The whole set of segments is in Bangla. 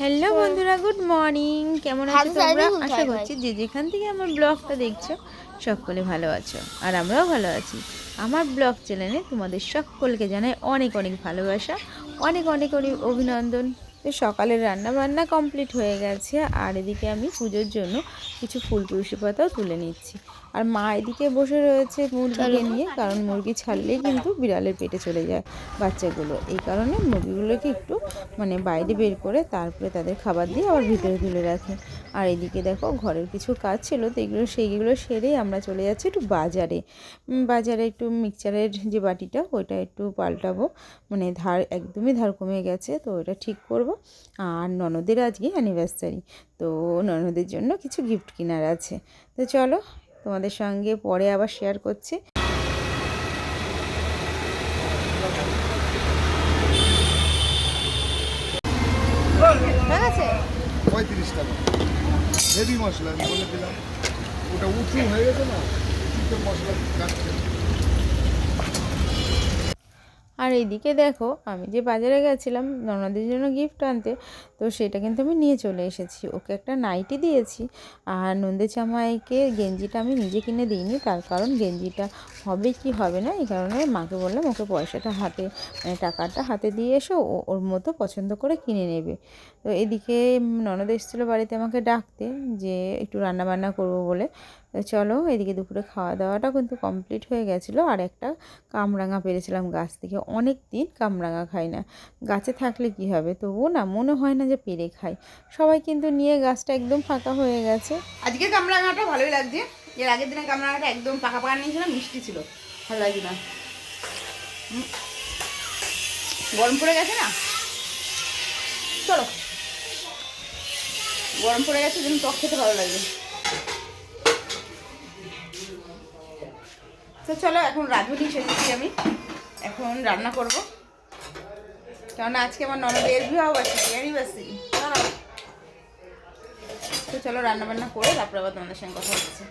হ্যালো বন্ধুরা গুড মর্নিং। কেমন আছো তোমরা? আশা করছি যে যেখান থেকে আমার ব্লগটা দেখছ সকলে ভালো আছো। আর আমরাও ভালো আছি। আমার ব্লগ চ্যানেলে তোমাদের সকলকে জানাই অনেক অনেক ভালোবাসা অনেক অনেক অনেক অভিনন্দন। তো সকালের রান্না বান্না কমপ্লিট হয়ে গেছে আর এদিকে আমি পুজোর জন্য কিছু ফুল তুলসি পাতাও তুলে নিচ্ছি। আর মা এদিকে বসে রয়েছে মুরগিকে নিয়ে কারণ মুরগি ছাড়লেই কিন্তু বিড়ালের পেটে চলে যায় বাচ্চাগুলো। এই কারণে মুরগিগুলোকে একটু মানে বাইরে বের করে তারপরে তাদের খাবার দিয়ে আবার ভিতরে তুলে রাখে। আর এদিকে দেখো ঘরের কিছু কাজ ছিল তো এগুলো সেইগুলো সেরেই আমরা চলে যাচ্ছি একটু বাজারে। বাজারে একটু মিক্সচারের যে বাটিটা, ওইটা একটু পাল্টাবো। মানে ধার একদমই ধার কমে গেছে, তো ওটা ঠিক করব। আর ননদের আজকে অ্যানিভার্সারি তো ননদের জন্য কিছু গিফট কেনার আছে। তো চলো তোমাদের সঙ্গে পরে আবার শেয়ার করছি। গেছে? পঁয়ত্রিশ টাকা। হেভি মশলা আমি বলে দিলাম। ওটা উঁচু হয়ে গেছে না? মশলা কাটছে। আর এইদিকে দেখো, আমি যে বাজারে গেছিলাম ননদের জন্য গিফট আনতে, তো সেটা কিন্তু আমি নিয়ে চলে এসেছি। ওকে একটা নাইটি দিয়েছি। আর নন্দে জামাইকে গেঞ্জিটা আমি নিজে কিনে দিইনি, তার কারণ গেঞ্জিটা হবে কি হবে না, এই কারণে মাকে বললাম, ওকে পয়সাটা হাতে মানে টাকাটা হাতে দিয়ে এসো ওর মতো পছন্দ করে কিনে নেবে। তো এদিকে ননদ এসেছিল বাড়িতে আমাকে ডাকতে, যে একটু রান্না বান্না করব বলে। চলো এদিকে দুপুরে খাওয়া দাওয়াটা কিন্তু কমপ্লিট হয়ে গেছিল। আর একটা কামরাঙা পেরেছিলাম গাছ থেকে। অনেক দিন কামরাঙা খাই না। গাছে থাকলে কি হবে? তবুও না, মনে হয় না যে পেরে খাই। সবাই কিন্তু নিয়ে গাছটা একদম ফাঁকা হয়ে গেছে। আজকে কামরাঙাটা ভালোই লাগছে। এর আগের দিনে কামরাঙাটা একদম পাকা পাকা নিয়েছিলাম, মিষ্টি ছিল। ভালো লাগছে না। গরম পড়ে গেছে না? চলো। গরম পড়ে গেছে, যেন টক খেতে ভালো লাগবে তো চলো এখন রাঁধুনি সেজেছি আমি। এখন রান্না করব। কেননা আজকে আমার ননদের বিবাহ আছে অ্যানিভার্সারি তো চলো রান্না বান্না করে তারপরে আবার তোমাদের সঙ্গে কথা হচ্ছে।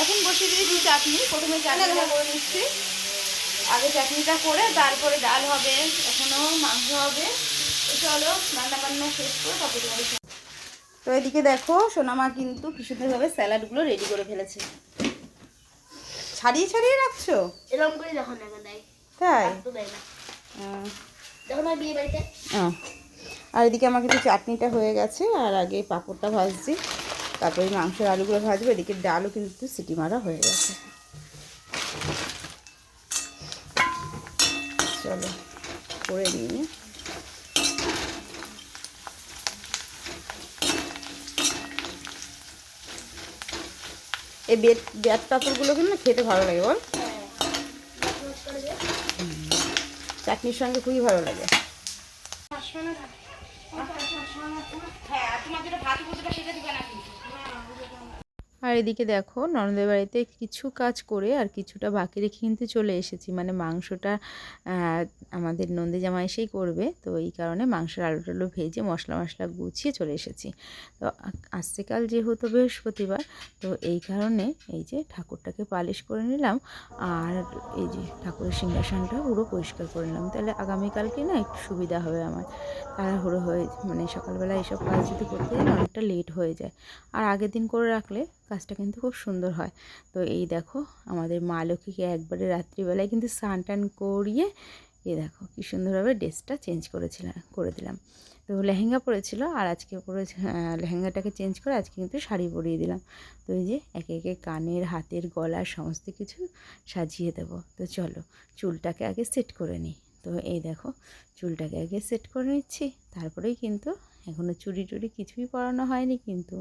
এখন বসিয়ে দিয়েছি চাটনি। প্রথমে চাটনিটা করে নিচ্ছি। আগে চাটনিটা করে তারপরে ডাল হবে এখনও মাংস হবে। তো চলো রান্না বান্না শেষ করে তারপরে তোমাদের তো এদিকে দেখো সোনামা কিন্তু কি সুন্দরভাবে স্যালাডগুলো রেডি করে ফেলেছে। ছাড়িয়ে ছাড়িয়ে রাখছো? এরকম করে যখন দেয়। তাই? যখন বিয়ে বাড়িতে? আর এদিকে আমার কিন্তু চাটনিটা হয়ে গেছে আর আগে পাঁপড়টা ভাজছি। তারপরে মাংসের আলুগুলো ভাজবো এদিকে ডালও কিন্তু সিটি মারা হয়ে গেছে। চলো করে নিয়ে। এই বেত বেত পাঁপড়গুলো কিন্তু খেতে ভালো লাগে, বল। চাটনির সঙ্গে খুবই ভালো লাগে। হ্যাঁ তোমার যেটা ভাত সেটা দিবে না আর এদিকে দেখো, ননদের বাড়িতে কিছু কাজ করে আর কিছুটা বাকি রেখে কিন্তু চলে এসেছি। মানে মাংসটা আমাদের নন্দী জামা এসেই করবে। তো এই কারণে মাংসের আলু টালু ভেজে মশলা মশলা গুছিয়ে চলে এসেছি। তো আ- আজকেকাল যেহেতু বৃহস্পতিবার, তো এই কারণে এই যে ঠাকুরটাকে পালিশ করে নিলাম আর এই যে ঠাকুরের সিংহাসনটা পুরো পরিষ্কার করে নিলাম। তাহলে আগামীকালকে না একটু সুবিধা হবে আমার। তাড়াহুড়ো হয়ে মানে সকালবেলা এইসব কাজ যদি করতে অনেকটা লেট হয়ে যায়। আর আগের দিন করে রাখলে কাজটা কিন্তু খুব সুন্দর হয়। তো এই দেখো, আমাদের মা লক্ষ্মীকে একবারে রাত্রিবেলায় কিন্তু স্নান টান করিয়ে এই দেখো কী সুন্দরভাবে ড্রেসটা চেঞ্জ করেছিলাম, করে দিলাম। তো লেহেঙ্গা পরেছিল আর আজকে পরে লেহেঙ্গাটাকে চেঞ্জ করে আজকে কিন্তু শাড়ি পরিয়ে দিলাম। তো এই যে একে একে কানের, হাতের, গলার সমস্ত কিছু সাজিয়ে দেবো। তো চলো চুলটাকে আগে সেট করে নিই। তো এই দেখো চুলটাকে আগে সেট করে নিচ্ছি। তারপরেই কিন্তু এখনও চুরি টুরি কিছুই পরানো হয়নি কিন্তু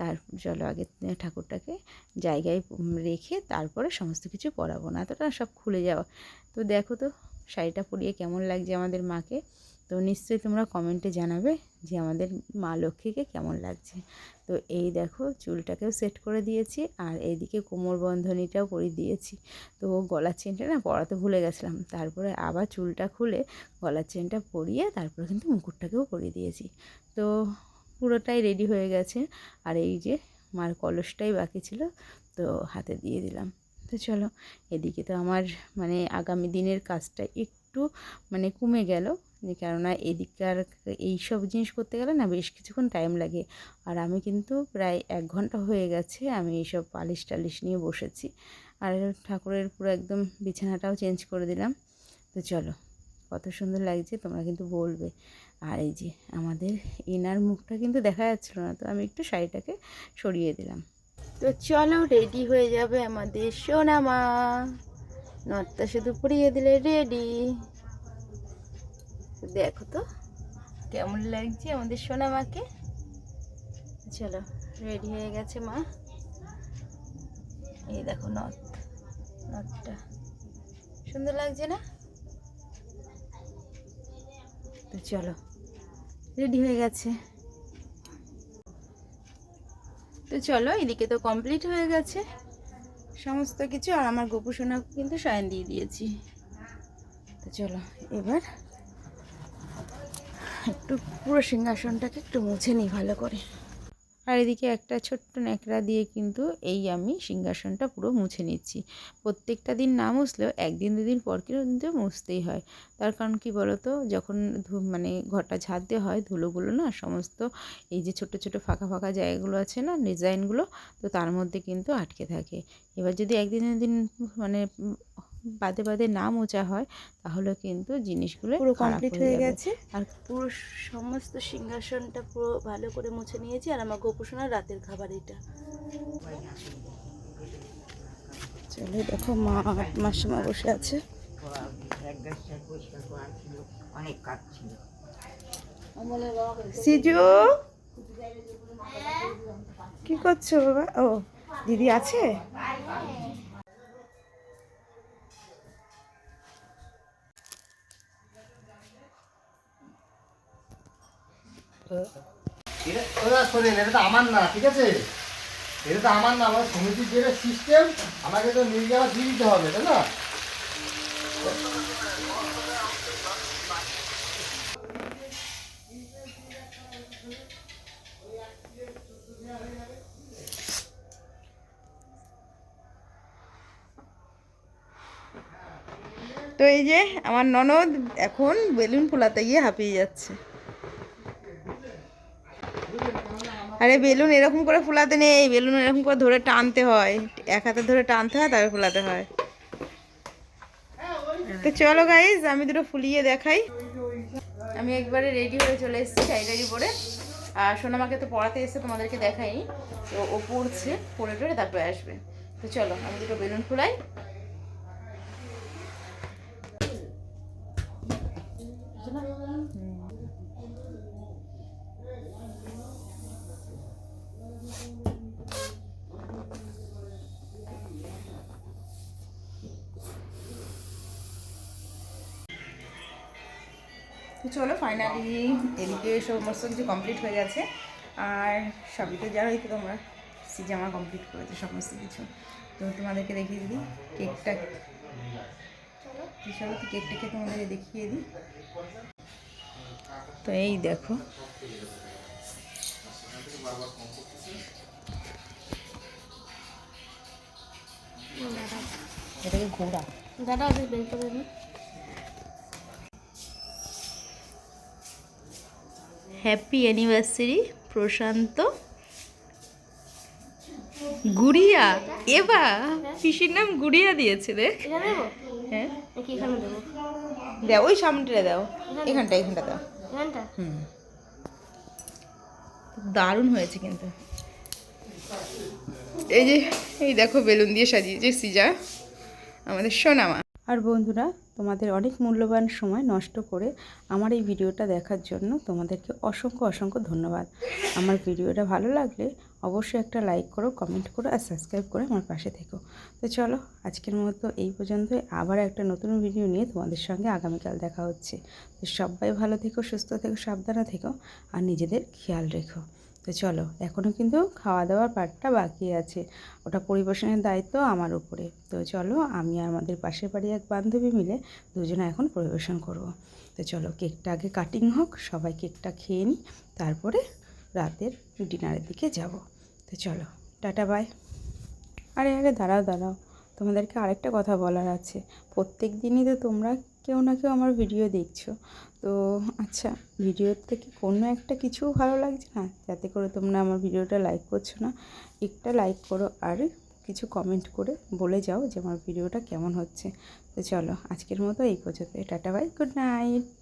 তার চলো আগে ঠাকুরটাকে জায়গায় রেখে তারপরে সমস্ত কিছু পরাবো। না এতটা সব খুলে যাওয়া। তো দেখো তো, শাড়িটা পরিয়ে কেমন লাগছে আমাদের মাকে? তো নিশ্চয়ই তোমরা কমেন্টে জানাবে যে আমাদের মা লক্ষ্মীকে কেমন লাগছে। তো এই দেখো, চুলটাকেও সেট করে দিয়েছি আর এইদিকে কোমর বন্ধনীটাও পরিয়ে দিয়েছি। তো গলার চেনটা না পরাতে ভুলে গেছিলাম। তারপরে আবার চুলটা খুলে গলার চেনটা পরিয়ে তারপরে কিন্তু মুকুটটাকেও পরিয়ে দিয়েছি। তো পুরোটাই রেডি হয়ে গেছে। আর এই যে মার কলসটাই বাকি ছিল, তো হাতে দিয়ে দিলাম। তো চলো, এদিকে তো আমার মানে আগামী দিনের কাজটা একটু মানে কমে গেল। যে কেননা এদিককার এই সব জিনিস করতে গেলে না বেশ কিছুক্ষণ টাইম লাগে। আর আমি কিন্তু প্রায় এক ঘণ্টা হয়ে গেছে আমি এইসব পালিশ টালিশ নিয়ে বসেছি। আর ঠাকুরের পুরো একদম বিছানাটাও চেঞ্জ করে দিলাম। তো চলো, কত সুন্দর লাগছে, তোমরা কিন্তু বলবে। আর এই যে আমাদের এনার মুখটা কিন্তু দেখা যাচ্ছিল না, তো আমি একটু শাড়িটাকে সরিয়ে দিলাম। তো চলো রেডি হয়ে যাবে আমাদের সোনা মা। নটটা শুধু পরিয়ে দিলে রেডি দেখো তো, কেমন লাগছে আমাদের সোনা মাকে? চলো রেডি হয়ে গেছে মা। এই দেখো নথ নথটা সুন্দর লাগছে না? তো চলো রেডি হয়ে গেছে। তো চলো, এদিকে তো কমপ্লিট হয়ে গেছে। সমস্ত কিছু, আর আমার গোপু সোনা কিন্তু সায়ন দিয়ে দিয়েছি। তো চলো, এবার একটু পুরো সিংহাসনটাকে একটু মুছে নিই ভালো করে। আর এদিকে একটা ছোট্ট ন্যাকড়া দিয়ে কিন্তু এই আমি সিংহাসনটা পুরো মুছে নিচ্ছি। প্রত্যেকটা দিন না মুছলেও একদিন, দুদিন পর কিন্তু মুছতেই হয়। তার কারণ কি বলতো? যখন মানে ঘরটা ঝাড় দেওয়া হয়, ধুলোগুলো না সমস্ত এই যে ছোট ছোট ফাঁকা ফাঁকা জায়গাগুলো আছে না, ডিজাইনগুলো, তো তার মধ্যে কিন্তু আটকে থাকে। এবার যদি একদিন, দুদিন মানে বাদে বাদে না মোছা হয় তাহলে কিন্তু জিনিসগুলো পুরো কমপ্লিট হয়ে গেছে। আর পুরো সমস্ত সিংহাসনটা পুরো ভালো করে মুছে নিয়েছি আর আমার গোপোষণার রাতের খাবার এটা। চলো দেখো মা মাসিমা বসে আছে। অনেক সিজু? কি করছ বাবা? ও দিদি আছে? ওরা এটা তো আমার না, ঠিক আছে? এটা তো আমার না, আমার যেটা সিস্টেম আমাকে তো নিয়ে যাওয়া দিয়ে দিতে হবে তো এই যে আমার ননদ এখন বেলুন ফোলাতে গিয়ে হাঁপিয়ে যাচ্ছে। আরে বেলুন এরকম করে ফোলাতে নেই, বেলুন এরকম করে ধরে টানতে হয়। এক হাতে ধরে টানতে হয়, তারপরে ফোলাতে হয়। তো চলো গাইজ আমি দুটো ফুলিয়ে দেখাই। আমি একবারে রেডি হয়ে চলে এসেছি টাড়ি পরে। আর সোনামাকে তো পড়াতে এসে তোমাদেরকে দেখাই তো ও পড়ছে, পড়ে টড়ে তারপরে আসবে। তো চলো, আমি দুটো বেলুন ফুলাই। চলো ফাইনালি এদিকে সমস্ত কিছু কমপ্লিট হয়ে গেছে আর সবই তো জানোই তো তোমরা সিজে আমার কমপ্লিট করেছে সমস্ত কিছু। তো তোমাদেরকে দেখিয়ে দিই কেকটা চলো। কেকটাকে তোমাদেরকে দেখিয়ে দিই। তো এই দেখো। এটাকে ঘোরা। দাদা ওদের বের করে হ্যাপি অ্যানিভার্সারি প্রশান্ত। গুড়িয়া এবা পিসির নাম গুড়িয়া দিয়েছে দেখ। হ্যাঁ। দাও ওই সামনেটা দাও। এখানটা এখানটা দাও। হুম। দারুণ হয়েছে কিন্তু। এই যে এই দেখো বেলুন দিয়ে সাজিয়েছে সিজা আমাদের সোনামা। আর বন্ধুরা, তোমাদের অনেক মূল্যবান সময় নষ্ট করে আমার এই ভিডিওটা দেখার জন্য তোমাদেরকে অসংখ্য অসংখ্য ধন্যবাদ। আমার ভিডিওটা ভালো লাগলে অবশ্যই একটা লাইক করো, কমেন্ট করো আর সাবস্ক্রাইব করে আমার পাশে থেকো। তো চলো, আজকের মতো এই পর্যন্তই। আবার একটা নতুন ভিডিও নিয়ে তোমাদের সঙ্গে আগামীকাল দেখা হচ্ছে। তো সবাই ভালো থেকো, সুস্থ থেকো, সাবধানে থেকো আর নিজেদের খেয়াল রেখো। তো চলো এখনও কিন্তু খাওয়া দাওয়ার পার্টটা বাকি আছে। ওটা পরিবেশনের দায়িত্ব আমার উপরে। তো চলো, আমি আর আমাদের পাশের বাড়ি এক বান্ধবী মিলে দুজনে এখন পরিবেশন করব। তো চলো, কেকটা আগে কাটিং হোক, সবাই কেকটা খেয়ে নিই তারপরে রাতের ডিনারের দিকে যাব। তো চলো, টাটা বাই আরে আরে, দাঁড়াও দাঁড়াও, তোমাদেরকে আরেকটা কথা বলার আছে। প্রত্যেক দিনই তো তোমরা কেউ না কেউ আমার ভিডিও দেখছ। তো আচ্ছা ভিডিওর থেকে কোনো একটা কিছু ভালো লাগছে না? যাতে করে তোমরা আমার ভিডিওটা লাইক করছ না। একটা লাইক করো আর কিছু কমেন্ট করে বলে যাও যে আমার ভিডিওটা কেমন হচ্ছে। তো চলো, আজকের মতো এই পর্যন্ত টাটা বাই গুড নাইট